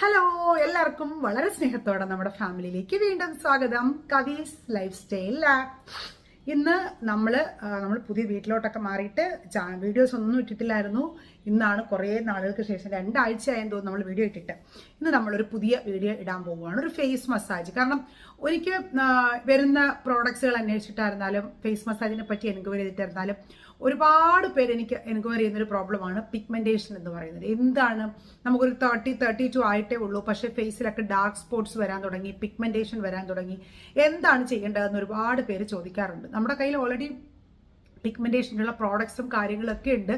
Hello എല്ലാവർക്കും വളരെ സ്നേഹത്തോടെ നമ്മുടെ ഫാമിലിയിലേക്ക് വീണ്ടും സ്വാഗതം. കവീസ് ലൈഫ് സ്റ്റൈൽ ഇന്ന് നമ്മൾ നമ്മൾ പുതിയ വീട്ടിലോട്ടൊക്കെ മാറിയിട്ട് വീഡിയോസ് ഒന്നും ഇട്ടിട്ടില്ലായിരുന്നു. ഇന്നാണ് കുറേ നാളുകൾക്ക് ശേഷം രണ്ടാഴ്ചയായെന്ന് തോന്നുന്നു നമ്മൾ വീഡിയോ ഇട്ടിട്ട്. ഇന്ന് നമ്മളൊരു പുതിയ വീഡിയോ ഇടാൻ പോവുകയാണ്. ഒരു ഫേസ് മസാജ് കാരണം എനിക്ക് വരുന്ന പ്രോഡക്ട്സുകൾ അന്വേഷിച്ചിട്ടായിരുന്നാലും ഫേസ് മസാജിനെ പറ്റി എൻക്വയറി ചെയ്തിട്ടായിരുന്നാലും ഒരുപാട് പേര് എനിക്ക് എൻക്വയറി ചെയ്യുന്ന ഒരു പ്രോബ്ലമാണ് പിഗ്മെന്റേഷൻ എന്ന് പറയുന്നത്. എന്താണ്? നമുക്കൊരു തേർട്ടി തേർട്ടി ടു ആയിട്ടേ ഉള്ളൂ. പക്ഷേ ഫേസിലൊക്കെ ഡാർക്ക് സ്പോട്ട്സ് വരാൻ തുടങ്ങി പിഗ്മെന്റേഷൻ വരാൻ തുടങ്ങി. എന്താണ് ചെയ്യേണ്ടതെന്ന് ഒരുപാട് പേര് ചോദിക്കാറുണ്ട്. നമ്മുടെ കയ്യിൽ ഓൾറെഡി പിഗ്മെന്റേഷനുള്ള പ്രോഡക്ട്സും കാര്യങ്ങളൊക്കെ ഉണ്ട്.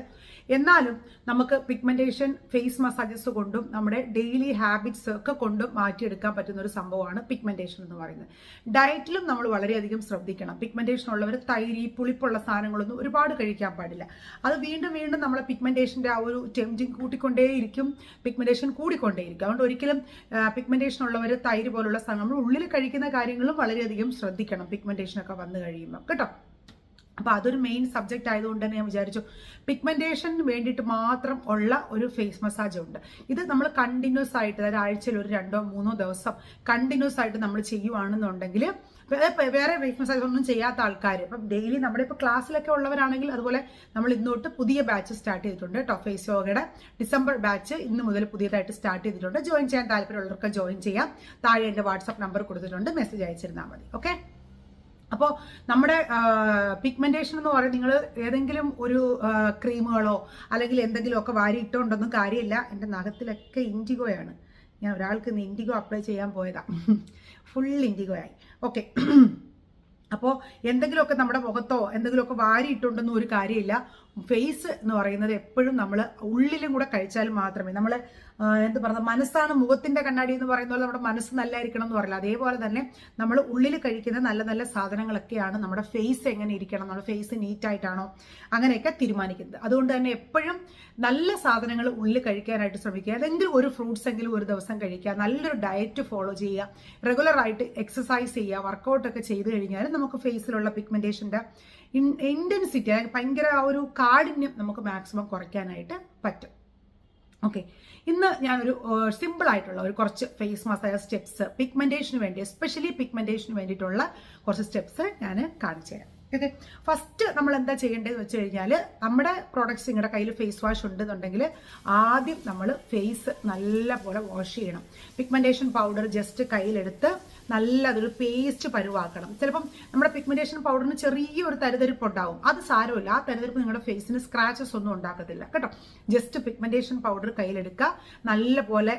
എന്നാലും നമുക്ക് പിഗ്മെന്റേഷൻ ഫേസ് മസാജസ് കൊണ്ടും നമ്മുടെ ഡെയിലി ഹാബിറ്റ്സ് ഒക്കെ കൊണ്ടും മാറ്റിയെടുക്കാൻ പറ്റുന്ന ഒരു സംഭവമാണ് പിഗ്മെന്റേഷൻ എന്ന് പറയുന്നത്. ഡയറ്റിലും നമ്മൾ വളരെയധികം ശ്രദ്ധിക്കണം. പിഗ്മെന്റേഷൻ ഉള്ളവർ തൈരി പുളിപ്പുള്ള സാധനങ്ങളൊന്നും ഒരുപാട് കഴിക്കാൻ പാടില്ല. അത് വീണ്ടും വീണ്ടും നമ്മളെ പിഗ്മെന്റേഷന്റെ ആ ഒരു ടെംജിങ് കൂട്ടിക്കൊണ്ടേയിരിക്കും. പിഗ്മെന്റേഷൻ കൂടിക്കൊണ്ടേയിരിക്കും. അതുകൊണ്ട് ഒരിക്കലും പിഗ്മെന്റേഷൻ ഉള്ളവർ തൈര് പോലുള്ള സാധനം നമ്മൾ ഉള്ളിൽ കഴിക്കുന്ന കാര്യങ്ങളും വളരെയധികം ശ്രദ്ധിക്കണം. പിഗ്മെന്റേഷൻ ഒക്കെ വന്നു കഴിയുമ്പോൾ കേട്ടോ? അപ്പോൾ അതൊരു മെയിൻ സബ്ജക്റ്റ് ആയതുകൊണ്ട് തന്നെ ഞാൻ വിചാരിച്ചു പിഗ്മെന്റേഷന് വേണ്ടിയിട്ട് മാത്രം ഉള്ള ഒരു ഫേസ് മസാജ് ഉണ്ട്. ഇത് നമ്മൾ കണ്ടിന്യൂസ് ആയിട്ട് അതായത് ആഴ്ചയിൽ ഒരു രണ്ടോ മൂന്നോ ദിവസം കണ്ടിന്യൂസ് ആയിട്ട് നമ്മൾ ചെയ്യുവാണെന്നുണ്ടെങ്കിൽ വേറെ ഫേസ് മസാജ് ഒന്നും ചെയ്യാത്ത ആൾക്കാർ ഇപ്പം ഡെയിലി നമ്മുടെ ഇപ്പോൾ ക്ലാസ്സിലൊക്കെ ഉള്ളവരാണെങ്കിൽ അതുപോലെ നമ്മൾ ഇന്നോട്ട് പുതിയ ബാച്ച് സ്റ്റാർട്ട് ചെയ്തിട്ടുണ്ട് കേട്ടോ. ഫേസ് യോഗയുടെ ഡിസംബർ ബാച്ച് ഇന്ന് മുതൽ പുതിയതായിട്ട് സ്റ്റാർട്ട് ചെയ്തിട്ടുണ്ട്. ജോയിൻ ചെയ്യാൻ താല്പര്യമുള്ളവർക്ക് ജോയിൻ ചെയ്യാം. താഴെ എന്റെ വാട്സാപ്പ് നമ്പർ കൊടുത്തിട്ടുണ്ട്. മെസ്സേജ് അയച്ചിരുന്നാൽ മതി. ഓക്കെ അപ്പോൾ നമ്മുടെ പിഗ്മെന്റേഷൻ എന്ന് പറയുന്നത് നിങ്ങൾ ഏതെങ്കിലും ഒരു ക്രീമുകളോ അല്ലെങ്കിൽ എന്തെങ്കിലുമൊക്കെ വാരി ഇട്ടുകൊണ്ടൊന്നും കാര്യമില്ല. എന്റെ നഖത്തിലൊക്കെ ഇൻഡിഗോയാണ് ഞാൻ ഒരാൾക്ക് ഇന്ന് ഇൻഡിഗോ അപ്ലൈ ചെയ്യാൻ പോയതാ. ഫുൾ ഇൻഡിഗോ ആയി. ഓക്കെ അപ്പോൾ എന്തെങ്കിലുമൊക്കെ നമ്മുടെ മുഖത്തോ എന്തെങ്കിലുമൊക്കെ വാരി ഇട്ടുണ്ടെന്നും ഒരു കാര്യമില്ല. ഫേസ് എന്ന് പറയുന്നത് എപ്പോഴും നമ്മൾ ഉള്ളിലും കൂടെ കഴിച്ചാൽ മാത്രമേ. നമ്മൾ എന്ത് പറയുന്നത് മനസ്സാണ് മുഖത്തിന്റെ കണ്ണാടി എന്ന് പറയുന്ന പോലെ നമ്മുടെ മനസ്സ് നല്ലായിരിക്കണം എന്ന് പറയില്ല. അതേപോലെ തന്നെ നമ്മൾ ഉള്ളിൽ കഴിക്കുന്ന നല്ല നല്ല സാധനങ്ങളൊക്കെയാണ് നമ്മുടെ ഫേസ് എങ്ങനെ ഇരിക്കണം നമ്മുടെ ഫേസ് നീറ്റ് ആയിട്ടാണോ അങ്ങനെയൊക്കെ തീരുമാനിക്കുന്നത്. അതുകൊണ്ട് തന്നെ എപ്പോഴും നല്ല സാധനങ്ങൾ ഉള്ളിൽ കഴിക്കാനായിട്ട് ശ്രമിക്കുക. ഏതെങ്കിലും ഒരു ഫ്രൂട്ട്സ് എങ്കിലും ഒരു ദിവസം കഴിക്കുക. നല്ലൊരു ഡയറ്റ് ഫോളോ ചെയ്യുക. റെഗുലർ ആയിട്ട് എക്സസൈസ് ചെയ്യുക. വർക്കൗട്ട് ഒക്കെ ചെയ്തു കഴിഞ്ഞാൽ നമുക്ക് ഫേസിലുള്ള പിഗ്മെന്റേഷന്റെ ഇന്റൻസിറ്റി ഭയങ്കര ആ ഒരു കാഠിന്യം നമുക്ക് മാക്സിമം കുറയ്ക്കാനായിട്ട് പറ്റും. ഓക്കെ ഇന്ന് ഞാനൊരു സിമ്പിൾ ആയിട്ടുള്ള ഒരു കുറച്ച് ഫേസ് മസാജ് സ്റ്റെപ്സ് പിഗ്മെന്റേഷന് വേണ്ടി എസ്പെഷ്യലി പിഗ്മെന്റേഷന് വേണ്ടിയിട്ടുള്ള കുറച്ച് സ്റ്റെപ്സ് ഞാൻ കാണിച്ചു തരാം. ഓക്കെ ഫസ്റ്റ് നമ്മൾ എന്താ ചെയ്യേണ്ടതെന്ന് വെച്ച് കഴിഞ്ഞാൽ നമ്മുടെ പ്രോഡക്റ്റ്സ് നിങ്ങളുടെ കയ്യിൽ ഫേസ് വാഷ് ഉണ്ടെന്നുണ്ടെങ്കിൽ ആദ്യം നമ്മൾ ഫേസ് നല്ല പോലെ വാഷ് ചെയ്യണം. പിഗ്മെന്റേഷൻ പൗഡർ ജസ്റ്റ് കയ്യിലെടുത്ത് നല്ല അതൊരു പേസ്റ്റ് പരുവാക്കണം. ചിലപ്പം നമ്മുടെ പിഗ്മെന്റേഷൻ പൗഡറിന് ചെറിയൊരു തരിതരിപ്പ് ഉണ്ടാവും അത് സാരമില്ല. ആ തരിതരിപ്പ് നിങ്ങളുടെ ഫേസിന് സ്ക്രാച്ചസ് ഒന്നും ഉണ്ടാക്കത്തില്ല. കേട്ടോ? ജസ്റ്റ് പിഗ്മെന്റേഷൻ പൗഡർ കയ്യിലെടുക്കുക. നല്ല പോലെ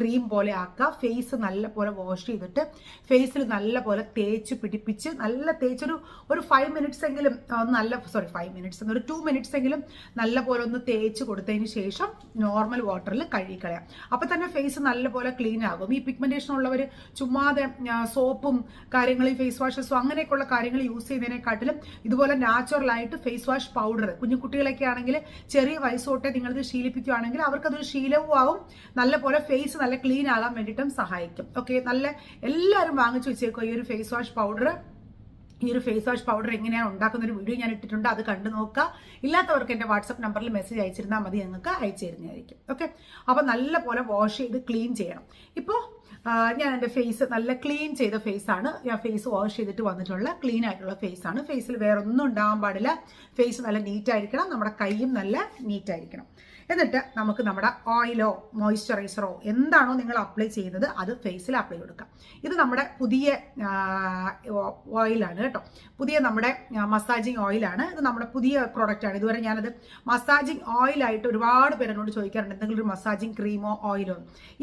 ക്രീം പോലെ ആക്കുക. ഫേസ് നല്ല പോലെ വാഷ് ചെയ്തിട്ട് ഫേസിൽ നല്ല പോലെ തേച്ച് പിടിപ്പിച്ച് നല്ല തേച്ചൊരു ഒരു ഫൈവ് മിനിറ്റ്സ് എങ്കിലും നല്ല സോറി ഫൈവ് മിനിറ്റ്സ് ഒരു ടു മിനിറ്റ്സ് എങ്കിലും നല്ല പോലെ ഒന്ന് തേച്ച് കൊടുത്തതിന് ശേഷം നോർമൽ വാട്ടറിൽ കഴുകിക്കളയാം അപ്പൊ തന്നെ ഫേസ് നല്ല പോലെ ക്ലീൻ ആകും. ഈ പിഗ്മെന്റേഷൻ ഉള്ളവർ ചുമ്മാതെ സോപ്പും കാര്യങ്ങളും ഫേസ് വാഷസും അങ്ങനെയൊക്കെയുള്ള കാര്യങ്ങൾ യൂസ് ചെയ്യുന്നതിനെക്കാട്ടിലും ഇതുപോലെ നാച്ചുറൽ ആയിട്ട് ഫേസ് വാഷ് പൗഡർ കുഞ്ഞു കുട്ടികളൊക്കെ ആണെങ്കിൽ ചെറിയ വയസ്സ് തൊട്ടേ നിങ്ങളിത് ശീലിപ്പിക്കുകയാണെങ്കിൽ അവർക്കതൊരു ശീലവും ആവും. നല്ല പോലെ ഫേസ് നല്ല ക്ലീൻ ആകാൻ വേണ്ടിയിട്ടും സഹായിക്കും. ഓക്കെ നല്ല എല്ലാവരും വാങ്ങിച്ചു വെച്ചേക്കോ ഈ ഒരു ഫേസ് വാഷ് പൗഡർ ഈ ഒരു ഫേസ് വാഷ് പൗഡർ എങ്ങനെയാണ് ഉണ്ടാക്കുന്ന ഒരു വീഡിയോ ഞാൻ ഇട്ടിട്ടുണ്ട്. അത് കണ്ടു നോക്കുക. ഇല്ലാത്തവർക്ക് എന്റെ വാട്സപ്പ് നമ്പറിൽ മെസ്സേജ് അയച്ചിരുന്നാൽ മതി. ഞങ്ങൾക്ക് അയച്ചു തരുന്നതായിരിക്കും. ഓക്കെ അപ്പോൾ നല്ല പോലെ വാഷ് ചെയ്ത് ക്ലീൻ ചെയ്യണം. ഇപ്പോൾ ഞാൻ എന്റെ ഫേസ് നല്ല ക്ലീൻ ചെയ്ത ഫേസ് ആണ്. ഞാൻ ഫേസ് വാഷ് ചെയ്തിട്ട് വന്നിട്ടുള്ള ക്ലീൻ ആയിട്ടുള്ള ഫേസ് ആണ്. ഫേസിൽ വേറെ ഒന്നും ഉണ്ടാവാൻ പാടില്ല. ഫേസ് നല്ല നീറ്റ് ആയിരിക്കണം. നമ്മുടെ കൈയും നല്ല നീറ്റ് ആയിരിക്കണം. എന്നിട്ട് നമുക്ക് നമ്മുടെ ഓയിലോ മോയ്സ്ചറൈസറോ എന്താണോ നിങ്ങൾ അപ്ലൈ ചെയ്യുന്നത് അത് ഫേസിൽ അപ്ലൈ കൊടുക്കാം. ഇത് നമ്മുടെ പുതിയ ഓയിലാണ് കേട്ടോ. പുതിയ നമ്മുടെ മസാജിങ് ഓയിലാണ് ഇത് നമ്മുടെ പുതിയ പ്രോഡക്റ്റ് ആണ്. ഇതുവരെ ഞാനത് മസാജിങ് ഓയിലായിട്ട് ഒരുപാട് പേരെന്നോട് ചോദിക്കാറുണ്ട് എന്തെങ്കിലും ഒരു മസാജിങ് ക്രീമോ ഓയിലോ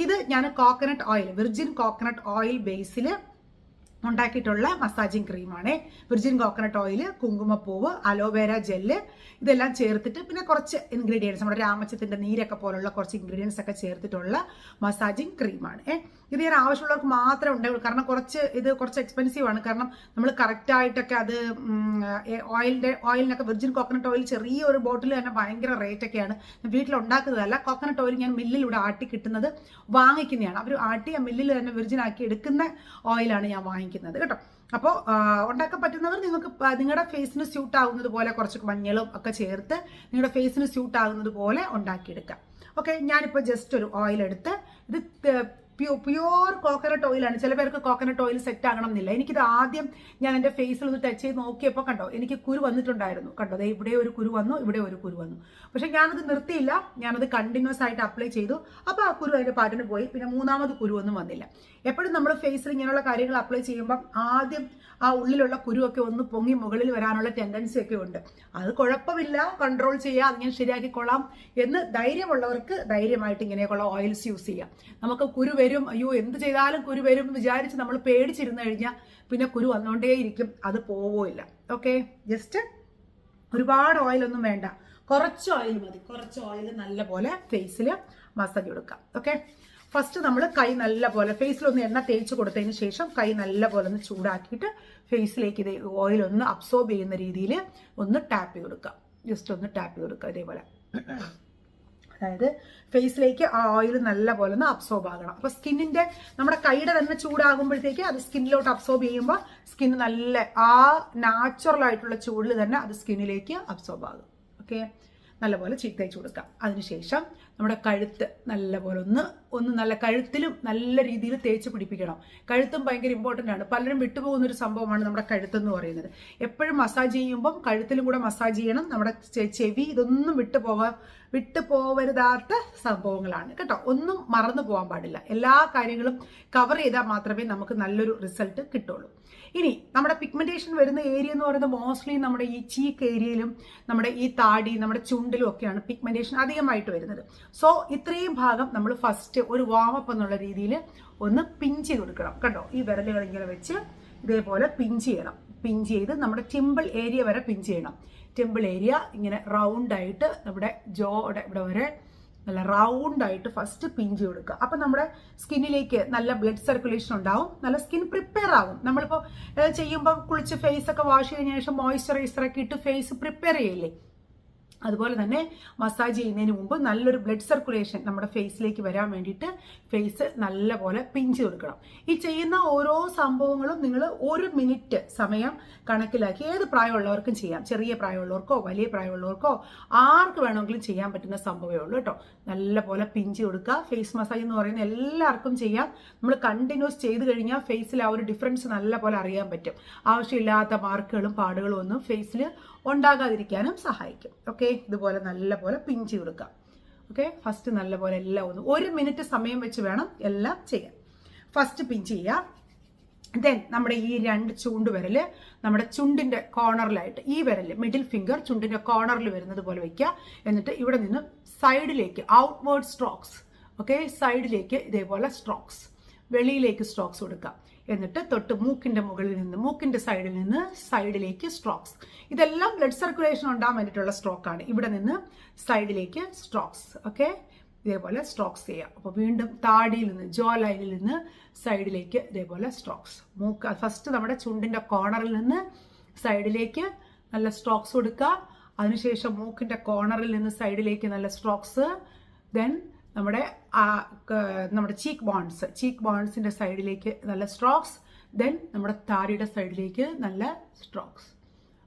ഇത് ഞാൻ coconut oil virgin coconut oil ബേസിൽ ഉണ്ടാക്കിയിട്ടുള്ള മസാജിങ് ക്രീമാണ് വിർജിൻ കോക്കനട്ട് ഓയിൽ കുങ്കുമപ്പൂവ് അലോവേര ജെല്ല് ഇതെല്ലാം ചേർത്തിട്ട് പിന്നെ കുറച്ച് ഇൻഗ്രീഡിയൻസ് നമ്മുടെ രാമച്ചത്തിന്റെ നീരൊക്കെ പോലുള്ള കുറച്ച് ഇൻഗ്രീഡിയൻസ് ഒക്കെ ചേർത്തിട്ടുള്ള മസാജിങ് ക്രീമാണ് ഇത് ഞാൻ ആവശ്യമുള്ളവർക്ക് മാത്രമേ ഉണ്ടാവുള്ളൂ. കാരണം കുറച്ച് ഇത് കുറച്ച് എക്സ്പെൻസീവ് ആണ്. കാരണം നമ്മൾ കറക്റ്റായിട്ടൊക്കെ അത് ഓയിലിന്റെ ഓയിലിനൊക്കെ വെർജിൻ കോക്കനട്ട് ഓയിൽ ചെറിയ ഒരു ബോട്ടിൽ തന്നെ ഭയങ്കര റേറ്റ് ഒക്കെയാണ്. വീട്ടിൽ ഉണ്ടാക്കുന്നതല്ല കോക്കനട്ട് ഓയിൽ ഞാൻ മില്ലിലൂടെ ആട്ടി കിട്ടുന്നത് വാങ്ങിക്കുന്നതാണ്. അവർ ആട്ടി ആ മില്ലിൽ തന്നെ വെർജിൻ ആക്കി എടുക്കുന്ന ഓയിലാണ് ഞാൻ വാങ്ങിക്കുന്നത് കേട്ടോ. അപ്പോൾ ഉണ്ടാക്കാൻ പറ്റുന്നവർ നിങ്ങൾക്ക് നിങ്ങളുടെ ഫേസിന് സ്യൂട്ട് ആകുന്നത് പോലെ കുറച്ച് മഞ്ഞളും ഒക്കെ ചേർത്ത് നിങ്ങളുടെ ഫേസിന് സ്യൂട്ട് ആകുന്നത് പോലെ ഉണ്ടാക്കിയെടുക്കാം. ഓക്കെ ഞാനിപ്പോൾ ജസ്റ്റ് ഒരു ഓയിൽ എടുത്ത് ഇത് പ്യുവർ കോക്കനട്ട് ഓയിലാണ് ചില പേർക്ക് കോക്കനട്ട് ഓയിൽ സെറ്റ് ആകണം എന്നില്ല. എനിക്കിത് ആദ്യം ഞാൻ എന്റെ ഫേസിൽ ഒന്ന് ടച്ച് ചെയ്ത് നോക്കിയപ്പോൾ കണ്ടോ എനിക്ക് കുരു വന്നിട്ടുണ്ടായിരുന്നു. കണ്ടോ ഇവിടെ ഒരു കുരു വന്നു ഇവിടെ ഒരു കുരു വന്നു. പക്ഷെ ഞാനത് നിർത്തിയില്ല. ഞാനത് കണ്ടിന്യൂസ് ആയിട്ട് അപ്ലൈ ചെയ്തു. അപ്പോൾ ആ കുരു അതിന്റെ പാട്ടിന് പോയി. പിന്നെ മൂന്നാമത് കുരു ഒന്നും വന്നില്ല. എപ്പോഴും നമ്മൾ ഫേസിൽ ഇങ്ങനെയുള്ള കാര്യങ്ങൾ അപ്ലൈ ചെയ്യുമ്പം ആദ്യം ആ ഉള്ളിലുള്ള കുരുവൊക്കെ ഒന്ന് പൊങ്ങി മുകളിൽ വരാനുള്ള ടെൻഡൻസി ഒക്കെ ഉണ്ട്. അത് കുഴപ്പമില്ല. കൺട്രോൾ ചെയ്യുക അത് ഞാൻ ശരിയാക്കിക്കൊള്ളാം എന്ന് ധൈര്യമുള്ളവർക്ക് ധൈര്യമായിട്ട് ഇങ്ങനെയൊക്കെയുള്ള ഓയിൽസ് യൂസ് ചെയ്യാം. നമുക്ക് കുരു വരും. അയ്യോ എന്ത് ചെയ്താലും കുരു വരും എന്ന് വിചാരിച്ച് നമ്മൾ പേടിച്ചിരുന്നു കഴിഞ്ഞാൽ പിന്നെ കുരു വന്നുകൊണ്ടേയിരിക്കും അത് പോവില്ല ഓക്കെ ജസ്റ്റ് ഒരുപാട് ഓയിലൊന്നും വേണ്ട. കുറച്ച് ഓയിൽ മതി. കുറച്ച് ഓയിൽ നല്ല പോലെ ഫേസിൽ മസാജ് കൊടുക്കാം. ഓക്കെ ഫസ്റ്റ് നമ്മൾ കൈ നല്ല പോലെ ഫേസിലൊന്ന് എണ്ണ തേച്ച് കൊടുത്തതിന് ശേഷം കൈ നല്ല പോലെ ഒന്ന് ചൂടാക്കിയിട്ട് ഫേസിലേക്ക് ഇത് ഓയിൽ ഒന്ന് അബ്സോർബ് ചെയ്യുന്ന രീതിയിൽ ഒന്ന് ടാപ്പ് ചെയ്ത് കൊടുക്കുക ജസ്റ്റ് ഒന്ന് ടാപ്പ് ചെയ്ത് കൊടുക്കുക ഇതേപോലെ. അതായത് ഫേസിലേക്ക് ആ ഓയിൽ നല്ല പോലെ ഒന്ന് അബ്സോർബ് ആകണം. അപ്പോൾ സ്കിന്നിന്റെ നമ്മുടെ കൈയുടെ തന്നെ ചൂടാകുമ്പോഴത്തേക്ക് അത് സ്കിന്നിലോട്ട് അബ്സോർബ് ചെയ്യുമ്പോൾ സ്കിന്ന് നല്ല ആ നാച്ചുറൽ ആയിട്ടുള്ള ചൂടിൽ തന്നെ അത് സ്കിന്നിലേക്ക് അബ്സോർബ് ആകും. ഓക്കെ നല്ലപോലെ ചീത്തയച്ച് കൊടുക്കാം അതിനുശേഷം നമ്മുടെ കഴുത്ത് നല്ലപോലെ ഒന്ന് ഒന്ന് നല്ല കഴുത്തിലും നല്ല രീതിയിൽ തേച്ച് പിടിപ്പിക്കണം. കഴുത്തും ഭയങ്കര ഇമ്പോർട്ടന്റ് ആണ്. പലരും വിട്ടുപോകുന്ന ഒരു സംഭവമാണ് നമ്മുടെ കഴുത്തെന്ന് പറയുന്നത്. എപ്പോഴും മസാജ് ചെയ്യുമ്പം കഴുത്തിലും കൂടെ മസാജ് ചെയ്യണം. നമ്മുടെ ചെവി ഇതൊന്നും വിട്ടു പോകാൻ വിട്ടു പോവരുതാത്ത സംഭവങ്ങളാണ്. കേട്ടോ? ഒന്നും മറന്നു പോകാൻ പാടില്ല. എല്ലാ കാര്യങ്ങളും കവർ ചെയ്താൽ മാത്രമേ നമുക്ക് നല്ലൊരു റിസൾട്ട് കിട്ടുള്ളൂ. ഇനി നമ്മുടെ പിഗ്മെന്റേഷൻ വരുന്ന ഏരിയ എന്ന് പറയുന്നത് മോസ്റ്റ്ലി നമ്മുടെ ഈ ചീക്ക് ഏരിയയിലും നമ്മുടെ ഈ താടി നമ്മുടെ ചുണ്ടിലും ഒക്കെയാണ് പിഗ്മെന്റേഷൻ അധികമായിട്ട് വരുന്നത്. സോ ഇത്രയും ഭാഗം നമ്മൾ ഫസ്റ്റ് ഒരു വാമപ്പ് എന്നുള്ള രീതിയിൽ ഒന്ന് പിഞ്ച് ചെയ്ത് കൊടുക്കണം. കണ്ടോ? ഈ വിരലുകൾ ഇങ്ങനെ വെച്ച് ഇതേപോലെ പിഞ്ച് ചെയ്യണം. പിഞ്ച് ചെയ്ത് നമ്മുടെ ടിമ്പിൾ ഏരിയ വരെ പിഞ്ച് ചെയ്യണം. ടിമ്പിൾ ഏരിയ ഇങ്ങനെ റൗണ്ടായിട്ട് നമ്മുടെ ജോയുടെ ഇവിടെ വരെ നല്ല റൗണ്ടായിട്ട് ഫസ്റ്റ് പിഞ്ച് കൊടുക്കുക. അപ്പം നമ്മുടെ സ്കിന്നിലേക്ക് നല്ല ബ്ലഡ് സർക്കുലേഷൻ ഉണ്ടാവും. നല്ല സ്കിൻ പ്രിപ്പയർ ആകും. നമ്മളിപ്പോൾ ചെയ്യുമ്പോൾ കുളിച്ച് ഫേസ് ഒക്കെ വാഷ് ചെയ്തതിനു ശേഷം മോയ്സ്ചറൈസർ ഒക്കെ ഇട്ട് ഫേസ് പ്രിപ്പയർ ചെയ്യില്ലേ? അതുപോലെ തന്നെ മസാജ് ചെയ്യുന്നതിന് മുമ്പ് നല്ലൊരു ബ്ലഡ് സർക്കുലേഷൻ നമ്മുടെ ഫേസിലേക്ക് വരാൻ വേണ്ടിയിട്ട് ഫേസ് നല്ലപോലെ പിഞ്ച് കൊടുക്കണം. ഈ ചെയ്യുന്ന ഓരോ സംഭവങ്ങളും നിങ്ങൾ ഒരു മിനിറ്റ് സമയം കണക്കിലാക്കി ഏത് പ്രായമുള്ളവർക്കും ചെയ്യാം. ചെറിയ പ്രായമുള്ളവർക്കോ വലിയ പ്രായമുള്ളവർക്കോ ആർക്ക് വേണമെങ്കിലും ചെയ്യാൻ പറ്റുന്ന സംഭവമേ ഉള്ളൂ കേട്ടോ. നല്ലപോലെ പിഞ്ച് കൊടുക്കുക. ഫേസ് മസാജ് എന്ന് പറയുന്നത് എല്ലാവർക്കും ചെയ്യാം. നമ്മൾ കണ്ടിന്യൂസ് ചെയ്ത് കഴിഞ്ഞാൽ ഫേസിൽ ആ ഒരു ഡിഫറൻസ് നല്ലപോലെ അറിയാൻ പറ്റും. ആവശ്യമില്ലാത്ത മാർക്കുകളും പാടുകളും ഒന്നും ഫേസിൽ ഉണ്ടാകാതിരിക്കാനും സഹായിക്കും. ഓക്കെ ഇതുപോലെ നല്ലപോലെ പിഞ്ച് കൊടുക്കാം. ഓക്കെ ഫസ്റ്റ് നല്ലപോലെ എല്ലാം ഒന്ന് ഒരു മിനിറ്റ് സമയം വെച്ച് വേണം എല്ലാം ചെയ്യാൻ. ഫസ്റ്റ് പിഞ്ച് ചെയ്യുക. ദെൻ നമ്മുടെ ഈ രണ്ട് ചൂണ്ട് വിരൽ നമ്മുടെ ചുണ്ടിന്റെ കോർണറിലായിട്ട് ഈ വിരൽ മിഡിൽ ഫിംഗർ ചുണ്ടിന്റെ കോർണറിൽ വരുന്നത് പോലെ വയ്ക്കുക എന്നിട്ട് ഇവിടെ നിന്ന് സൈഡിലേക്ക് ഔട്ട്വേർഡ് സ്ട്രോക്സ് ഓക്കെ സൈഡിലേക്ക് ഇതേപോലെ സ്ട്രോക്സ് വെളിയിലേക്ക് സ്ട്രോക്സ് കൊടുക്കുക. എന്നിട്ട് തൊട്ട് മൂക്കിന്റെ മുകളിൽ നിന്ന് മൂക്കിന്റെ സൈഡിൽ നിന്ന് സൈഡിലേക്ക് സ്ട്രോക്സ് ഇതെല്ലാം ബ്ലഡ് സർക്കുലേഷൻ ഉണ്ടാകാൻ വേണ്ടിയിട്ടുള്ള സ്ട്രോക്കാണ് ഇവിടെ നിന്ന് സൈഡിലേക്ക് സ്ട്രോക്സ് ഓക്കെ ഇതേപോലെ സ്ട്രോക്സ് ചെയ്യുക. അപ്പോൾ വീണ്ടും താടിയിൽ നിന്ന് ജോ ലൈനിൽ നിന്ന് സൈഡിലേക്ക് ഇതേപോലെ സ്ട്രോക്സ് മൂക്ക് ഫസ്റ്റ് നമ്മുടെ ചുണ്ടിന്റെ കോർണറിൽ നിന്ന് സൈഡിലേക്ക് നല്ല സ്ട്രോക്സ് കൊടുക്കുക. അതിനുശേഷം മൂക്കിന്റെ കോർണറിൽ നിന്ന് സൈഡിലേക്ക് നല്ല സ്ട്രോക്സ് ദെൻ നമ്മുടെ നമ്മുടെ ചീക്ക് ബോൺസ് ചീക്ക് ബോൺസിന്റെ സൈഡിലേക്ക് നല്ല സ്ട്രോക്സ് ദെൻ നമ്മുടെ താടിയുടെ സൈഡിലേക്ക് നല്ല സ്ട്രോക്സ്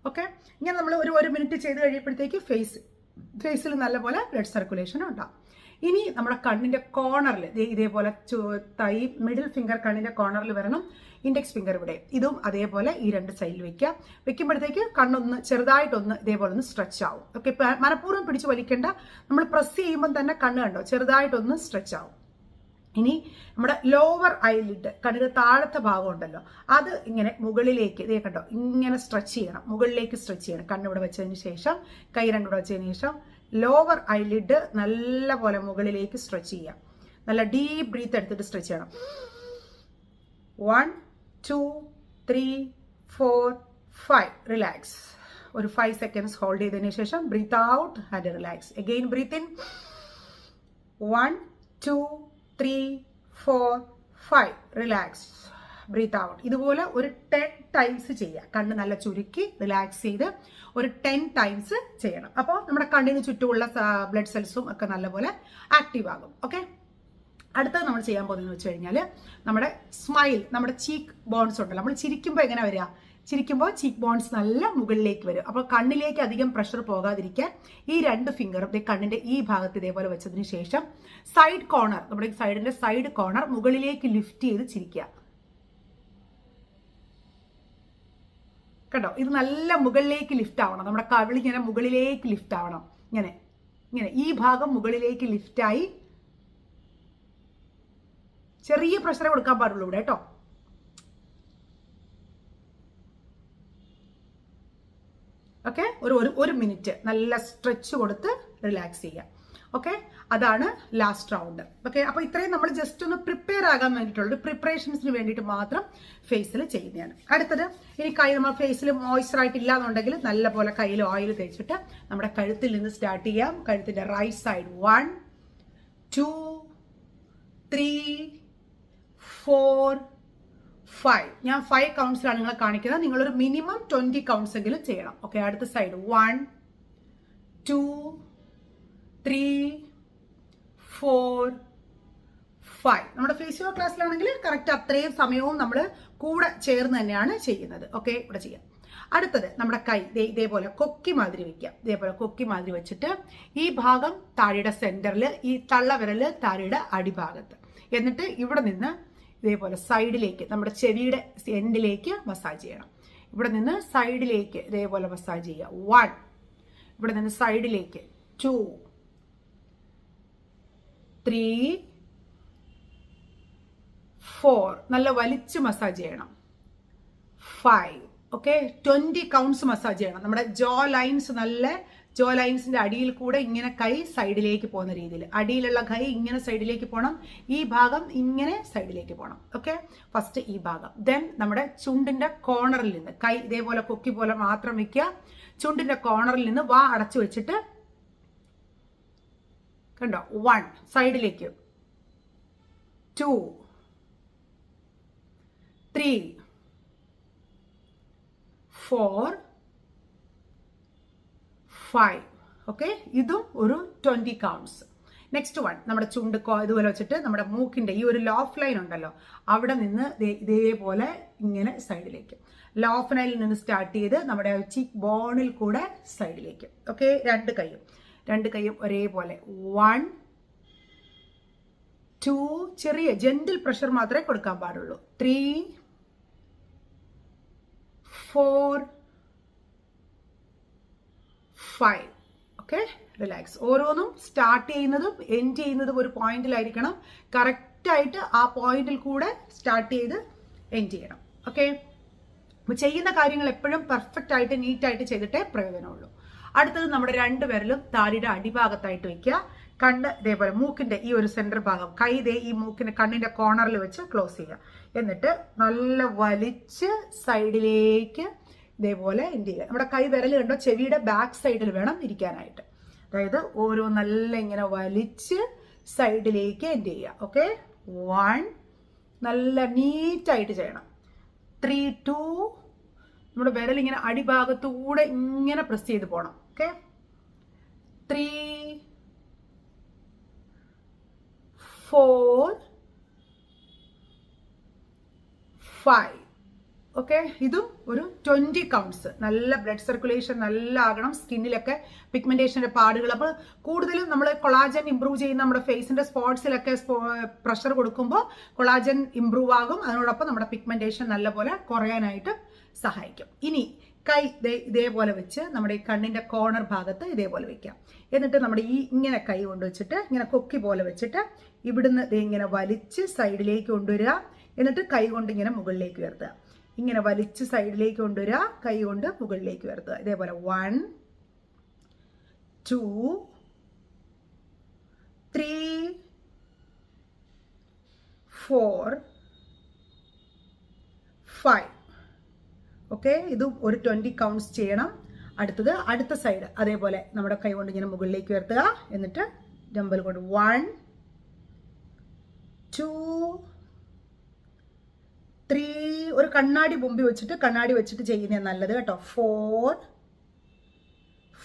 ഓക്കെ ഇങ്ങനെ നമ്മൾ ഒരു ഒരു മിനിറ്റ് ചെയ്ത് കഴിയുമ്പോഴത്തേക്ക് ഫേസ് ഫേസിൽ നല്ലപോലെ ബ്ലഡ് സർക്കുലേഷൻ ഉണ്ടാവും. ഇനി നമ്മുടെ കണ്ണിന്റെ കോർണറിൽ ഇതേപോലെ തൈ മിഡിൽ ഫിംഗർ കണ്ണിന്റെ കോർണറിൽ വരണം. ഇൻഡെക്സ് ഫിംഗർ ഇവിടെ ഇതും അതേപോലെ ഈ രണ്ട് സൈഡിൽ വെക്കുക വെക്കുമ്പോഴത്തേക്ക് കണ്ണൊന്ന് ചെറുതായിട്ടൊന്ന് ഇതേപോലെ ഒന്ന് സ്ട്രെച്ച് ആവും ഓക്കെ മനഃപൂർവം പിടിച്ച് വലിക്കേണ്ട. നമ്മൾ പ്രസ് ചെയ്യുമ്പോൾ തന്നെ കണ്ണ് കണ്ടോ? ചെറുതായിട്ടൊന്ന് സ്ട്രെച്ച് ആവും. ഇനി നമ്മുടെ ലോവർ ഐലിഡ് കണ്ണിന് താഴത്തെ ഭാഗം ഉണ്ടല്ലോ അത് ഇങ്ങനെ മുകളിലേക്ക് ഇതേ കണ്ടോ? ഇങ്ങനെ സ്ട്രെച്ച് ചെയ്യണം. മുകളിലേക്ക് സ്ട്രെച്ച് ചെയ്യണം. കണ്ണിവിടെ വെച്ചതിന് ശേഷം കൈ രണ്ടിവിടെ വെച്ചതിന് ശേഷം ലോവർ ഐലിഡ് നല്ല പോലെ മുകളിലേക്ക് സ്ട്രെച്ച് ചെയ്യാം നല്ല ഡീപ് ബ്രീത്ത് എടുത്തിട്ട് സ്ട്രെച്ച് ചെയ്യണം. One two three four five relax ഒരു ഫൈവ് സെക്കൻഡ്സ് ഹോൾഡ് ചെയ്തതിന് ശേഷം breath out and relax again breath in one two three four five relax breath out ഇതുപോലെ ഒരു ടെൻ ടൈംസ് ചെയ്യുക കണ്ണ് നല്ല ചുരുക്കി റിലാക്സ് ചെയ്ത് ഒരു ടെൻ ടൈംസ് ചെയ്യണം. അപ്പോൾ നമ്മുടെ കണ്ണിന് ചുറ്റുമുള്ള ബ്ലഡ് സെൽസും ഒക്കെ നല്ലപോലെ ആക്റ്റീവ് ആകും. ഓക്കെ അടുത്തത് നമ്മൾ ചെയ്യാൻ പോകുന്നതെന്ന് വെച്ച് കഴിഞ്ഞാൽ നമ്മുടെ സ്മൈൽ നമ്മുടെ ചീക്ക് ബോൺസ് ഉണ്ടല്ലോ. നമ്മൾ ചിരിക്കുമ്പോൾ എങ്ങനെ വരിക? ചിരിക്കുമ്പോൾ ചീക്ക് ബോൺസ് നല്ല മുകളിലേക്ക് വരും. അപ്പോൾ കണ്ണിലേക്ക് അധികം പ്രഷർ പോകാതിരിക്കാൻ ഈ രണ്ട് ഫിംഗറും കണ്ണിന്റെ ഈ ഭാഗത്ത് ഇതേപോലെ വെച്ചതിന് ശേഷം സൈഡ് കോർണർ നമ്മുടെ സൈഡിന്റെ സൈഡ് കോർണർ മുകളിലേക്ക് ലിഫ്റ്റ് ചെയ്ത് ചിരിക്കുക. കേട്ടോ ഇത് നല്ല മുകളിലേക്ക് ലിഫ്റ്റ് ആവണം. നമ്മുടെ കവിളി ഇങ്ങനെ മുകളിലേക്ക് ലിഫ്റ്റ് ആവണം. ഇങ്ങനെ. ഇങ്ങനെ. ഈ ഭാഗം മുകളിലേക്ക് ലിഫ്റ്റായി ചെറിയ പ്രഷർ കൊടുക്കാൻ പാടുള്ളൂ ഇവിടെ കേട്ടോ. ഓക്കെ ഒരു ഒരു ഒരു മിനിറ്റ് നല്ല സ്ട്രെച്ച് കൊടുത്ത് റിലാക്സ് ചെയ്യുക ഓക്കെ അതാണ് ലാസ്റ്റ് റൗണ്ട് ഓക്കെ അപ്പോൾ ഇത്രയും നമ്മൾ ജസ്റ്റ് ഒന്ന് പ്രിപ്പയർ ആകാൻ വേണ്ടിയിട്ടുള്ള പ്രിപ്പറേഷൻസിന് വേണ്ടിയിട്ട് മാത്രം ഫേസിൽ ചെയ്യുന്നതാണ്. അടുത്തത് ഇനി കൈ നമ്മൾ ഫേസിൽ മോയ്സ്ചർ ആയിട്ടില്ല എന്നുണ്ടെങ്കിൽ നല്ല പോലെ കയ്യിൽ ഓയിൽ തേച്ചിട്ട് നമ്മുടെ കഴുത്തിൽ നിന്ന് സ്റ്റാർട്ട് ചെയ്യാം. കഴുത്തിന്റെ right side one two three four five ഞാൻ ഫൈവ് കൗണ്ട്സിലാണ് നിങ്ങളെ കാണിക്കുന്നത്. നിങ്ങളൊരു മിനിമം ട്വന്റി കൗണ്ട്സ് എങ്കിലും ചെയ്യണം. ഓക്കെ അടുത്ത side one two three four five നമ്മുടെ ഫിസിയോ ക്ലാസ്സിലാണെങ്കിൽ കറക്റ്റ് അത്രയും സമയവും നമ്മൾ കൂടെ ചേർന്ന് തന്നെയാണ് ചെയ്യുന്നത്. ഓക്കെ ഇവിടെ ചെയ്യാം. അടുത്തത് നമ്മുടെ കൈ. ഇതേപോലെ കൊക്കി മാതിരി വെക്കാം. ഇതേപോലെ കൊക്കി മാതിരി വെച്ചിട്ട് ഈ ഭാഗം താഴെയുടെ സെന്ററിൽ ഈ തള്ളവിരൽ താഴെയുടെ അടിഭാഗത്ത്. എന്നിട്ട് ഇവിടെ നിന്ന് ഇതേപോലെ സൈഡിലേക്ക് നമ്മുടെ ചെവിയുടെ എൻഡിലേക്ക് മസാജ് ചെയ്യണം. ഇവിടെ നിന്ന് സൈഡിലേക്ക് ഇതേപോലെ മസാജ് ചെയ്യുക. വൺ ഇവിടെ നിന്ന് സൈഡിലേക്ക് ടു ത്രീ ഫോർ നല്ല വലിച്ച് മസാജ് ചെയ്യണം. Five okay twenty counts massage ചെയ്യണം. നമ്മുടെ ജോ ലൈൻസ് നല്ല ജോ ലൈൻസിന്റെ അടിയിൽ കൂടെ ഇങ്ങനെ കൈ സൈഡിലേക്ക് പോകുന്ന രീതിയിൽ. അടിയിലുള്ള കൈ ഇങ്ങനെ സൈഡിലേക്ക് പോകണം ഈ ഭാഗം ഇങ്ങനെ സൈഡിലേക്ക് പോകണം ഓക്കെ ഫസ്റ്റ് ഈ ഭാഗം. ദെൻ നമ്മുടെ ചുണ്ടിന്റെ കോർണറിൽ നിന്ന് കൈ ഇതേപോലെ കൊക്കി പോലെ മാത്രം വെക്കുക. ചുണ്ടിന്റെ കോർണറിൽ നിന്ന് വാ അടച്ചു വെച്ചിട്ട് കണ്ടോ? വൺ സൈഡിലേക്ക് two three four five okay ഇതും ഒരു ട്വന്റി കൗണ്ട്സ് നെക്സ്റ്റ് വൺ നമ്മുടെ ചുണ്ട് ഇതുപോലെ വെച്ചിട്ട് നമ്മുടെ മൂക്കിന്റെ ഈ ഒരു ലോഫ് ലൈൻ ഉണ്ടല്ലോ അവിടെ നിന്ന് ഇതേപോലെ ഇങ്ങനെ സൈഡിലേക്ക് ലോഫ് ലൈനിൽ നിന്ന് സ്റ്റാർട്ട് ചെയ്ത് നമ്മുടെ ചീക്ക് ബോണിൽ കൂടെ സൈഡിലേക്ക് ഓക്കെ രണ്ട് കൈയും. രണ്ട് കൈയും ഒരേപോലെ. വൺ ടു ചെറിയ ജെന്റിൽ പ്രഷർ മാത്രമേ കൊടുക്കാൻ പാടുള്ളൂ. Three four five okay relax ഓരോന്നും സ്റ്റാർട്ട് ചെയ്യുന്നതും എൻഡ് ചെയ്യുന്നതും ഒരു പോയിന്റിലായിരിക്കണം കറക്റ്റായിട്ട് ആ പോയിന്റിൽ കൂടെ സ്റ്റാർട്ട് ചെയ്ത് എൻഡ് ചെയ്യണം. ഓക്കെ ചെയ്യുന്ന കാര്യങ്ങൾ എപ്പോഴും പെർഫെക്റ്റ് ആയിട്ട് നീറ്റായിട്ട് ചെയ്തിട്ടേ പ്രയോജനമുള്ളൂ. അടുത്തത് നമ്മുടെ രണ്ട് വിരലും താടിയുടെ അടിഭാഗത്തായിട്ട് വെക്കുക. കണ്ണ് ഇതേപോലെ മൂക്കിന്റെ ഈ ഒരു സെന്റർ ഭാഗം കൈ ദേ ഈ മൂക്കിന്റെ കണ്ണിന്റെ കോർണറിൽ വെച്ച് ക്ലോസ് ചെയ്യുക. എന്നിട്ട് നല്ല വലിച്ച് സൈഡിലേക്ക് ഇതേപോലെ ചെയ്യുക? നമ്മുടെ കൈ വിരൽ കണ്ടോ? ചെവിയുടെ ബാക്ക് സൈഡിൽ വേണം ഇരിക്കാനായിട്ട്. അതായത് ഓരോ നല്ല ഇങ്ങനെ വലിച്ച് സൈഡിലേക്ക് എന്ത് ചെയ്യുക? ഓക്കെ വൺ നല്ല നീറ്റായിട്ട് ചെയ്യണം. ത്രീ ടു നമ്മുടെ വിരൽ ഇങ്ങനെ അടിഭാഗത്തൂടെ ഇങ്ങനെ പ്രസ് ചെയ്ത് പോകണം okay three four five okay ഇതും ഒരു ട്വന്റി കൗണ്ട്സ് നല്ല ബ്ലഡ് സർക്കുലേഷൻ നല്ല ആകണം സ്കിന്നിലൊക്കെ പിഗ്മെന്റേഷന്റെ പാടുകൾ. അപ്പോൾ കൂടുതലും നമ്മൾ കൊളാജൻ ഇമ്പ്രൂവ് ചെയ്യുന്ന നമ്മുടെ ഫേസിന്റെ സ്പോട്സിലൊക്കെ പ്രഷർ കൊടുക്കുമ്പോൾ കൊളാജൻ ഇമ്പ്രൂവ് ആകും. അതിനോടൊപ്പം നമ്മുടെ പിഗ്മെന്റേഷൻ നല്ലപോലെ കുറയാനായിട്ട് സഹായിക്കും. ഇനി കൈ ഇതേപോലെ വെച്ച് നമ്മുടെ ഈ കണ്ണിന്റെ കോർണർ ഭാഗത്ത് ഇതേപോലെ വെക്കാം. എന്നിട്ട് നമ്മുടെ ഈ ഇങ്ങനെ കൈ കൊണ്ടുവച്ചിട്ട് ഇങ്ങനെ കൊക്കി പോലെ വെച്ചിട്ട് ഇവിടുന്ന് ഇങ്ങനെ വലിച്ച് സൈഡിലേക്ക് കൊണ്ടുവരിക. എന്നിട്ട് കൈ കൊണ്ട് ഇങ്ങനെ മുകളിലേക്ക് ഉയർത്തുക. ഇങ്ങനെ വലിച്ച് സൈഡിലേക്ക് കൊണ്ടുവരിക. കൈ കൊണ്ട് മുകളിലേക്ക് വരുത്തുക ഇതേപോലെ one two three four five okay ഇത് ഒരു ട്വന്റി കൗണ്ട്സ് ചെയ്യണം. അടുത്തത് അടുത്ത സൈഡ് അതേപോലെ നമ്മുടെ കൈ കൊണ്ട് ഇങ്ങനെ മുകളിലേക്ക് ഉയർത്തുക. എന്നിട്ട് ഡമ്പൽ കൊണ്ട് വൺ ടു ത്രീ ഒരു കണ്ണാടി മുമ്പിൽ വെച്ചിട്ട് കണ്ണാടി വെച്ചിട്ട് ചെയ്യുന്നത് നല്ലത് കേട്ടോ. ഫോർ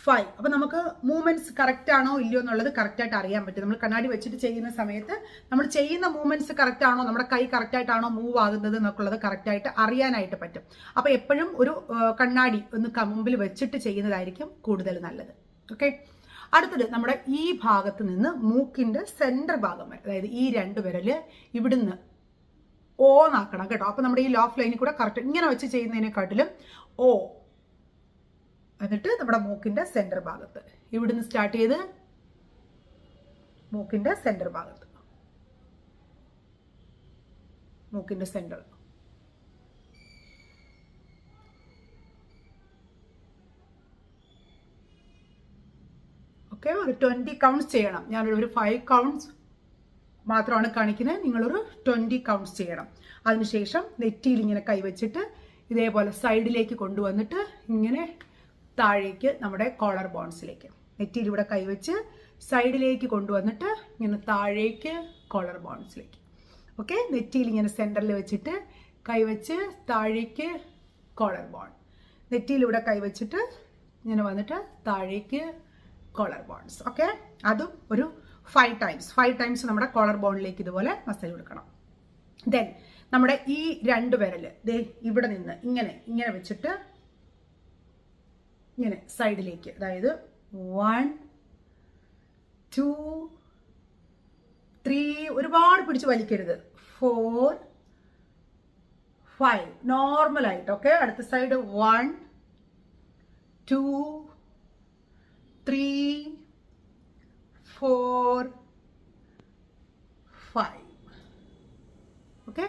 ഫൈവ് അപ്പൊ നമുക്ക് മൂവ്മെന്റ്സ് കറക്റ്റ് ആണോ ഇല്ലയോ എന്നുള്ളത് കറക്റ്റ് ആയിട്ട് അറിയാൻ പറ്റും. നമ്മൾ കണ്ണാടി വെച്ചിട്ട് ചെയ്യുന്ന സമയത്ത് നമ്മൾ ചെയ്യുന്ന മൂവ്മെന്റ്സ് കറക്റ്റ് ആണോ നമ്മുടെ കൈ കറക്റ്റ് ആയിട്ടാണോ മൂവ് ആകുന്നത് എന്നൊക്കെയുള്ളത് കറക്റ്റ് ആയിട്ട് അറിയാനായിട്ട് പറ്റും. അപ്പൊ എപ്പോഴും ഒരു കണ്ണാടി ഒന്ന് മുമ്പിൽ വെച്ചിട്ട് ചെയ്യുന്നതായിരിക്കും കൂടുതൽ നല്ലത്. ഓക്കെ അടുത്തത് നമ്മുടെ ഈ ഭാഗത്ത് നിന്ന് മൂക്കിന്റെ സെന്റർ ഭാഗം വരെ അതായത് ഈ രണ്ട് വിരൽ ഇവിടുന്ന് ഓ എന്നാക്കണം കേട്ടോ. അപ്പോൾ നമ്മുടെ ഈ ലോഫ് ലൈനിൽ കൂടെ കറക്റ്റ് ഇങ്ങനെ വെച്ച് ചെയ്യുന്നതിനെക്കാട്ടിലും ഓ എന്നിട്ട് നമ്മുടെ മൂക്കിന്റെ സെന്റർ ഭാഗത്ത്. ഇവിടുന്ന് സ്റ്റാർട്ട് ചെയ്ത് മൂക്കിന്റെ സെന്റർ ഭാഗത്ത്. മൂക്കിന്റെ സെന്റർ ഓക്കെ ഒരു ട്വന്റി കൗണ്ട്സ് ചെയ്യണം. ഞാനൊരു ഫൈവ് കൗണ്ട്സ് മാത്രമാണ് കാണിക്കുന്നത്. നിങ്ങളൊരു ട്വന്റി കൗണ്ട്സ് ചെയ്യണം. അതിനുശേഷം നെറ്റിയിൽ ഇങ്ങനെ കൈവച്ചിട്ട് ഇതേപോലെ സൈഡിലേക്ക് കൊണ്ടുവന്നിട്ട് ഇങ്ങനെ താഴേക്ക് നമ്മുടെ കോളർ ബോൺസിലേക്ക് നെറ്റിയിൽ ഇവിടെ കൈവച്ച് സൈഡിലേക്ക് കൊണ്ടുവന്നിട്ട് ഇങ്ങനെ താഴേക്ക് കോളർ ബോൺസിലേക്ക് ഓക്കെ നെറ്റിയിൽ ഇങ്ങനെ സെന്ററിൽ വെച്ചിട്ട് കൈവച്ച് താഴേക്ക് കോളർ ബോൺ നെറ്റിയിൽ ഇവിടെ കൈവച്ചിട്ട് ഇങ്ങനെ വന്നിട്ട് താഴേക്ക് കോളർ ബോൺസ് ഓക്കെ അതും ഒരു ഫൈവ് ടൈംസ് ഫൈവ് ടൈംസ് നമ്മുടെ കോളർ ബോണിലേക്ക് ഇതുപോലെ മസാജ് കൊടുക്കണം. ദെൻ നമ്മുടെ ഈ രണ്ട് വിരൽ ദേ ഇവിടെ നിന്ന് ഇങ്ങനെ ഇങ്ങനെ വെച്ചിട്ട് ഇങ്ങനെ സൈഡിലേക്ക് അതായത് വൺ ടു ത്രീ ഒരുപാട് പിടിച്ച് വലിക്കരുത്. ഫോർ ഫൈവ് നോർമൽ ആയിട്ട് ഓക്കെ അടുത്ത side one two three four five okay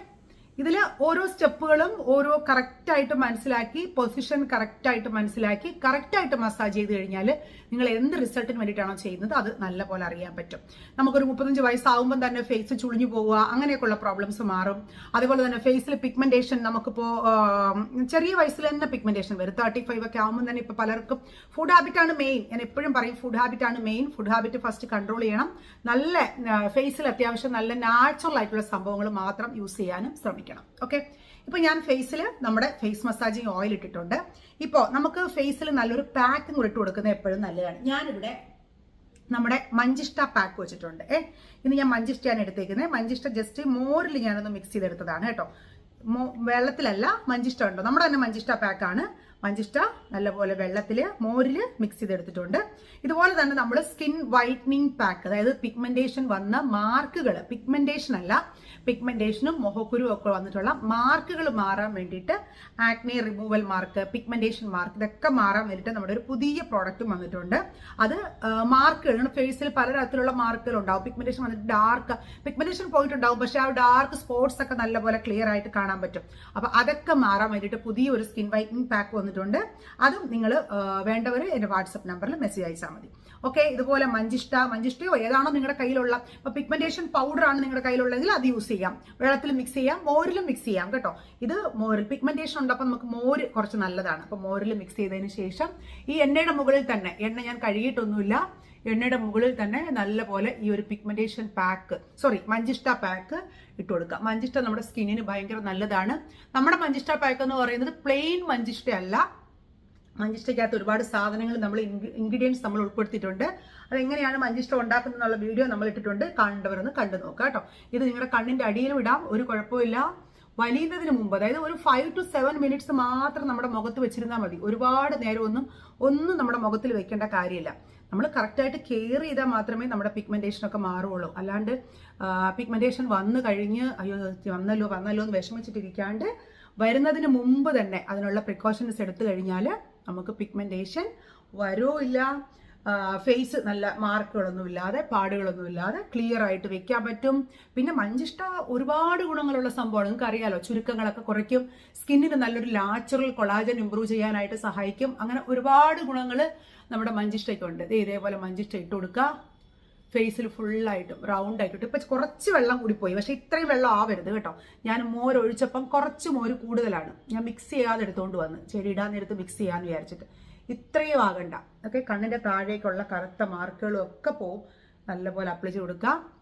ഇതിൽ ഓരോ സ്റ്റെപ്പുകളും ഓരോ കറക്റ്റ് ആയിട്ട് മനസ്സിലാക്കി പൊസിഷൻ കറക്റ്റ് ആയിട്ട് മനസ്സിലാക്കി കറക്റ്റ് ആയിട്ട് മസാജ് ചെയ്ത് കഴിഞ്ഞാൽ നിങ്ങൾ എന്ത് റിസൾട്ടിന് വേണ്ടിയിട്ടാണോ ചെയ്യുന്നത് അത് നല്ല പോലെ അറിയാൻ പറ്റും. നമുക്കൊരു മുപ്പത്തഞ്ച് വയസ്സാകുമ്പോൾ തന്നെ ഫേസ് ചുളിഞ്ഞു പോവുക അങ്ങനെയൊക്കെയുള്ള പ്രോബ്ലംസ് മാറും. അതുപോലെ തന്നെ ഫേസിൽ പിഗ്മെന്റേഷൻ നമുക്കിപ്പോൾ ചെറിയ വയസ്സിൽ തന്നെ പിഗ്മെന്റേഷൻ വരും. തേർട്ടി ഫൈവ് ഒക്കെ ആകുമ്പോൾ തന്നെ ഇപ്പോൾ പലർക്കും ഫുഡ് ഹാബിറ്റ് ആണ് മെയിൻ ഞാൻ എപ്പോഴും പറയും ഫുഡ് ഹാബിറ്റ് ആണ് main food habit first control ചെയ്യണം. നല്ല ഫേസിൽ അത്യാവശ്യം നല്ല നാച്ചുറൽ ആയിട്ടുള്ള സംഭവങ്ങൾ മാത്രം യൂസ് ചെയ്യാനും ശ്രമിക്കണം. ഓക്കെ ഇപ്പൊ ഞാൻ ഫേസിൽ നമ്മുടെ ഫേസ് മസാജിങ് ഓയിൽ ഇട്ടിട്ടുണ്ട്. ഇപ്പോൾ നമുക്ക് ഫേസിൽ നല്ലൊരു പാക്കും കൂടി ഇട്ട് കൊടുക്കുന്നത് എപ്പോഴും നല്ലതാണ്. ഞാനിവിടെ നമ്മുടെ മഞ്ചിഷ്ട പാക്ക് വെച്ചിട്ടുണ്ട്. ഏ ഇന്ന് ഞാൻ മഞ്ചിഷ്ടയാണ് എടുത്തേക്കുന്നത്. മഞ്ചിഷ്ട ജസ്റ്റ് മോരിൽ ഞാനൊന്ന് മിക്സ് ചെയ്തെടുത്തതാണ് കേട്ടോ. വെള്ളത്തിലല്ല മഞ്ചിഷ്ട ഉണ്ടോ? നമ്മുടെ തന്നെ മഞ്ചിഷ്ട പാക്കാണ് മഞ്ചിഷ്ട നല്ലപോലെ വെള്ളത്തിൽ മോരിൽ മിക്സ് ചെയ്തെടുത്തിട്ടുണ്ട്. ഇതുപോലെ തന്നെ നമ്മൾ സ്കിൻ വൈറ്റനിങ് പാക്ക് അതായത് പിഗ്മെന്റേഷൻ വന്ന മാർക്കുകൾ പിഗ്മെന്റേഷൻ അല്ല പിഗ്മെന്റേഷനും മുഖക്കുരു ഒക്കെ വന്നിട്ടുള്ള മാർക്കുകൾ മാറാൻ വേണ്ടിയിട്ട് acne removal mark pigmentation mark ഇതൊക്കെ മാറാൻ വേണ്ടിയിട്ട് നമ്മുടെ ഒരു പുതിയ പ്രോഡക്റ്റും വന്നിട്ടുണ്ട്. അത് മാർക്കുകൾ ഫേസിൽ പലതരത്തിലുള്ള മാർക്കുകൾ ഉണ്ടാവും. പിഗ്മെന്റേഷൻ വന്നിട്ട് ഡാർക്ക് പിഗ്മെന്റേഷൻ പോയിട്ടുണ്ടാവും പക്ഷെ ആ ഡാർക്ക് സ്പോട്സ് ഒക്കെ നല്ലപോലെ ക്ലിയർ ആയിട്ട് കാണാൻ പറ്റും. അപ്പോൾ അതൊക്കെ മാറാൻ വേണ്ടിയിട്ട് പുതിയ ഒരു സ്കിൻ വൈറ്റനിങ് പാക്ക് വന്നിട്ടുണ്ട്. അതും നിങ്ങൾ വേണ്ടവർ എന്റെ വാട്സപ്പ് നമ്പറിൽ മെസ്സേജ് അയച്ചാൽ മതി. ഓക്കെ ഇതുപോലെ മഞ്ചിഷ്ട മഞ്ചിഷ്ടയോ ഏതാണോ നിങ്ങളുടെ കയ്യിലുള്ള ഇപ്പൊ പിഗ്മെന്റേഷൻ പൗഡർ ആണ് നിങ്ങളുടെ കയ്യിലുള്ളതെങ്കിൽ അത് യൂസ് ചെയ്യാം. വെള്ളത്തിൽ മിക്സ് ചെയ്യാം. മോരിലും മിക്സ് ചെയ്യാം കേട്ടോ. ഇത് മോരിൽ പിഗ്മെന്റേഷൻ ഉണ്ടപ്പോൾ നമുക്ക് മോര് കുറച്ച് നല്ലതാണ്. അപ്പൊ മോരിൽ മിക്സ് ചെയ്തതിന് ശേഷം ഈ എണ്ണയുടെ മുകളിൽ തന്നെ എണ്ണ ഞാൻ കഴുകിയിട്ടൊന്നുമില്ല. എണ്ണയുടെ മുകളിൽ തന്നെ നല്ല പോലെ ഈ ഒരു പിഗ്മെന്റേഷൻ പാക്ക് സോറി മഞ്ചിഷ്ട പാക്ക് ഇട്ട് കൊടുക്കുക മഞ്ചിഷ്ട നമ്മുടെ സ്കിന്നിന് ഭയങ്കര നല്ലതാണ്. നമ്മുടെ മഞ്ചിഷ്ട പാക്ക് എന്ന് പറയുന്നത് പ്ലെയിൻ മഞ്ചിഷ്ട അല്ല മഞ്ചിഷ്ടയ്ക്കകത്ത് ഒരുപാട് സാധനങ്ങൾ നമ്മൾ ഇൻഗ്രീഡിയൻസ് നമ്മൾ ഉൾപ്പെടുത്തിയിട്ടുണ്ട്. അതെങ്ങനെയാണ് മഞ്ചിഷ്ട ഉണ്ടാക്കുന്നത് എന്നുള്ള വീഡിയോ നമ്മൾ ഇട്ടിട്ടുണ്ട് കണ്ടവരൊന്ന് കണ്ടു നോക്കുക കേട്ടോ. ഇത് നിങ്ങളുടെ കണ്ണിന്റെ അടിയിലും ഇടാം ഒരു കുഴപ്പമില്ല വലിയുന്നതിന് മുമ്പ് അതായത് ഒരു ഫൈവ് ടു സെവൻ മിനിറ്റ്സ് മാത്രം നമ്മുടെ മുഖത്ത് വെച്ചിരുന്നാൽ മതി. ഒരുപാട് നേരം ഒന്നും ഒന്നും നമ്മുടെ മുഖത്തിൽ വെക്കേണ്ട കാര്യമില്ല. നമ്മൾ കറക്റ്റായിട്ട് കെയർ ചെയ്താൽ മാത്രമേ നമ്മുടെ പിഗ്മെന്റേഷനൊക്കെ മാറുള്ളൂ അല്ലാണ്ട് പിഗ്മെന്റേഷൻ വന്നു കഴിഞ്ഞ് അയ്യോ വന്നല്ലോ വന്നല്ലോ എന്ന് വിഷമിച്ചിട്ടിരിക്കാണ്ട് വരുന്നതിന് മുമ്പ് തന്നെ അതിനുള്ള പ്രിക്കോഷൻസ് എടുത്തു കഴിഞ്ഞാൽ നമുക്ക് പിഗ്മെന്റേഷൻ വരോ ഇല്ല ഫേസ് നല്ല മാർക്കുകളൊന്നും ഇല്ലാതെ പാടുകളൊന്നും ഇല്ലാതെ ക്ലിയർ ആയിട്ട് വെക്കാൻ പറ്റും. പിന്നെ മഞ്ചിഷ്ട ഒരുപാട് ഗുണങ്ങളുള്ള സംഭവമാണ്. നിങ്ങൾക്ക് അറിയാലോ ചുരുക്കങ്ങളൊക്കെ കുറയ്ക്കും. സ്കിന്നിന് നല്ലൊരു നാച്ചുറൽ കൊളാജൻ ഇമ്പ്രൂവ് ചെയ്യാനായിട്ട് സഹായിക്കും. അങ്ങനെ ഒരുപാട് ഗുണങ്ങൾ നമ്മുടെ മഞ്ചിഷ്ടയ്ക്കുണ്ട്. ഇതേപോലെ മഞ്ചിഷ്ട ഇട്ട് കൊടുക്കുക ഫേസിൽ ഫുള്ളായിട്ടും റൗണ്ട് ആയിട്ട് ഇപ്പൊ കുറച്ച് വെള്ളം കൂടി പോയി. പക്ഷേ ഇത്രയും വെള്ളം ആവരുത് കേട്ടോ. ഞാൻ മോര് ഒഴിച്ചപ്പം കുറച്ച് മോര് കൂടുതലാണ്. ഞാൻ മിക്സ് ചെയ്യാതെ എടുത്തുകൊണ്ട് വന്ന്. ചെടി ഇടാൻ നേരത്ത് മിക്സ് ചെയ്യാന്ന് വിചാരിച്ചിട്ട്. ഇത്രയും ആകണ്ട. ഓക്കെ? കണ്ണിന്റെ താഴേക്കുള്ള കറുത്ത മാർക്കുകളും ഒക്കെ പോവും. നല്ലപോലെ അപ്ലൈ ചെയ്ത് കൊടുക്കുക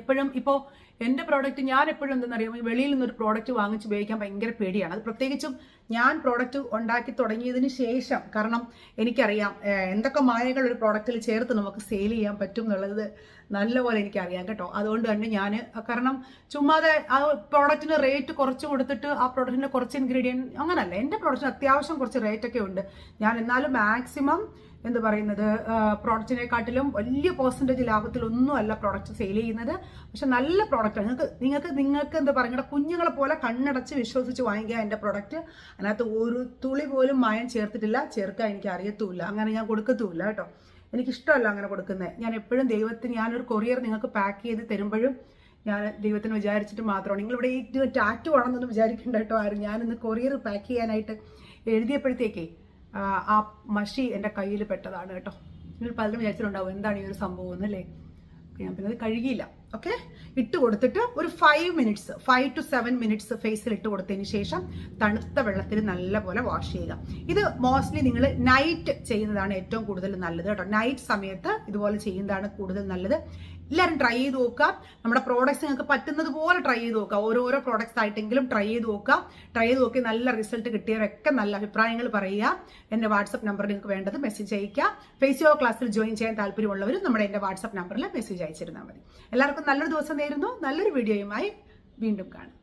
എപ്പോഴും ഇപ്പോൾ എന്റെ പ്രോഡക്റ്റ് ഞാൻ എപ്പോഴും എന്തെന്നറിയാം? വെളിയിൽ നിന്നൊരു പ്രോഡക്റ്റ് വാങ്ങിച്ച് ഉപയോഗിക്കാൻ ഭയങ്കര പേടിയാണ്. അത് പ്രത്യേകിച്ചും ഞാൻ പ്രോഡക്റ്റ് ഉണ്ടാക്കി തുടങ്ങിയതിന് ശേഷം കാരണം എനിക്കറിയാം എന്തൊക്കെ മായകൾ ഒരു പ്രോഡക്റ്റിൽ ചേർത്ത് നമുക്ക് സെയിൽ ചെയ്യാൻ പറ്റും എന്നുള്ളത് നല്ലപോലെ എനിക്കറിയാം കേട്ടോ. അതുകൊണ്ട് തന്നെ ഞാൻ കാരണം ചുമ്മാതെ ആ പ്രോഡക്റ്റിന് റേറ്റ് കുറച്ച് കൊടുത്തിട്ട് ആ പ്രോഡക്റ്റിന്റെ കുറച്ച് ഇൻഗ്രീഡിയന്റ് അങ്ങനല്ല. എന്റെ പ്രോഡക്റ്റിന് അത്യാവശ്യം കുറച്ച് റേറ്റൊക്കെ ഉണ്ട്. ഞാൻ എന്നാലും മാക്സിമം എന്ത് പറയുന്നത് പ്രോഡക്റ്റിനെക്കാട്ടിലും വലിയ പെർസെന്റേജ് ലാഭത്തിലൊന്നും അല്ല പ്രോഡക്റ്റ് സെയിൽ ചെയ്യുന്നത്. പക്ഷെ നല്ല പ്രോഡക്റ്റാണ് നിങ്ങൾക്ക് നിങ്ങൾക്ക് നിങ്ങൾക്ക് എന്താ പറയുക കുഞ്ഞുങ്ങളെ പോലെ കണ്ണടച്ച് വിശ്വസിച്ച് വാങ്ങിക്കുക എന്റെ പ്രോഡക്റ്റ് അതിനകത്ത് ഒരു തുളി പോലും മായം ചേർത്തിട്ടില്ല. ചേർക്കാൻ എനിക്ക് അറിയത്തുമില്ല. അങ്ങനെ ഞാൻ കൊടുക്കത്തുമില്ല കേട്ടോ. എനിക്കിഷ്ടമല്ല അങ്ങനെ കൊടുക്കുന്നത്. ഞാൻ എപ്പോഴും ദൈവത്തിന് ഞാനൊരു കൊറിയർ നിങ്ങൾക്ക് പാക്ക് ചെയ്ത് തരുമ്പോഴും ഞാൻ ദൈവത്തിന് വിചാരിച്ചിട്ട് മാത്രമാണ്. നിങ്ങളിവിടെ ഈ ടാറ്റു ആണെന്നൊന്നും വിചാരിക്കേണ്ട കേട്ടോ ആരും. ഞാനിന്ന് കൊറിയർ പാക്ക് ചെയ്യാനായിട്ട് എഴുതിയപ്പോഴത്തേക്കേ ആ, മഷി എന്റെ കയ്യിൽ പെട്ടതാണ് കേട്ടോ. നിങ്ങൾ പലരും വിചാരിച്ചിട്ടുണ്ടാവും എന്താണ് ഈ ഒരു സംഭവം എന്നല്ലേ? അല്ലേ ഞാൻ പിന്നെ അത് കഴുകിയില്ല. ഓക്കെ ഇട്ട് കൊടുത്തിട്ട് ഒരു five minutes five to seven minutes ഫേസിൽ ഇട്ട് കൊടുത്തതിന് ശേഷം തണുത്ത വെള്ളത്തിൽ നല്ലപോലെ വാഷ് ചെയ്യുക. ഇത് മോസ്റ്റ്ലി നിങ്ങൾ നൈറ്റ് ചെയ്യുന്നതാണ് ഏറ്റവും കൂടുതൽ നല്ലത് കേട്ടോ. നൈറ്റ് സമയത്ത് ഇതുപോലെ ചെയ്യുന്നതാണ് കൂടുതൽ നല്ലത്. എല്ലാവരും ട്രൈ ചെയ്ത് നോക്കുക. നമ്മുടെ പ്രോഡക്റ്റ്സ് നിങ്ങൾക്ക് പറ്റുന്നത് പോലെ ട്രൈ ചെയ്ത് നോക്കുക. ഓരോരോ പ്രോഡക്റ്റ്സ് ആയിട്ടെങ്കിലും ട്രൈ ചെയ്ത് നോക്കുക. ട്രൈ ചെയ്ത് നോക്കി നല്ല റിസൾട്ട് കിട്ടിയവരൊക്കെ നല്ല അഭിപ്രായങ്ങൾ പറയുക. എന്റെ വാട്സപ്പ് നമ്പറിൽ നിങ്ങൾക്ക് വേണ്ടത് മെസ്സേജ് അയക്കുക ഫേസിയോ ക്ലാസ്സിൽ ജോയിൻ ചെയ്യാൻ താല്പര്യമുള്ളവരും നമ്മുടെ എന്റെ വാട്സപ്പ് നമ്പറിൽ മെസ്സേജ് അയച്ചിരുന്നാൽ മതി. എല്ലാവർക്കും നല്ലൊരു ദിവസം നേരുന്നു. നല്ലൊരു വീഡിയോയുമായി വീണ്ടും കാണാം.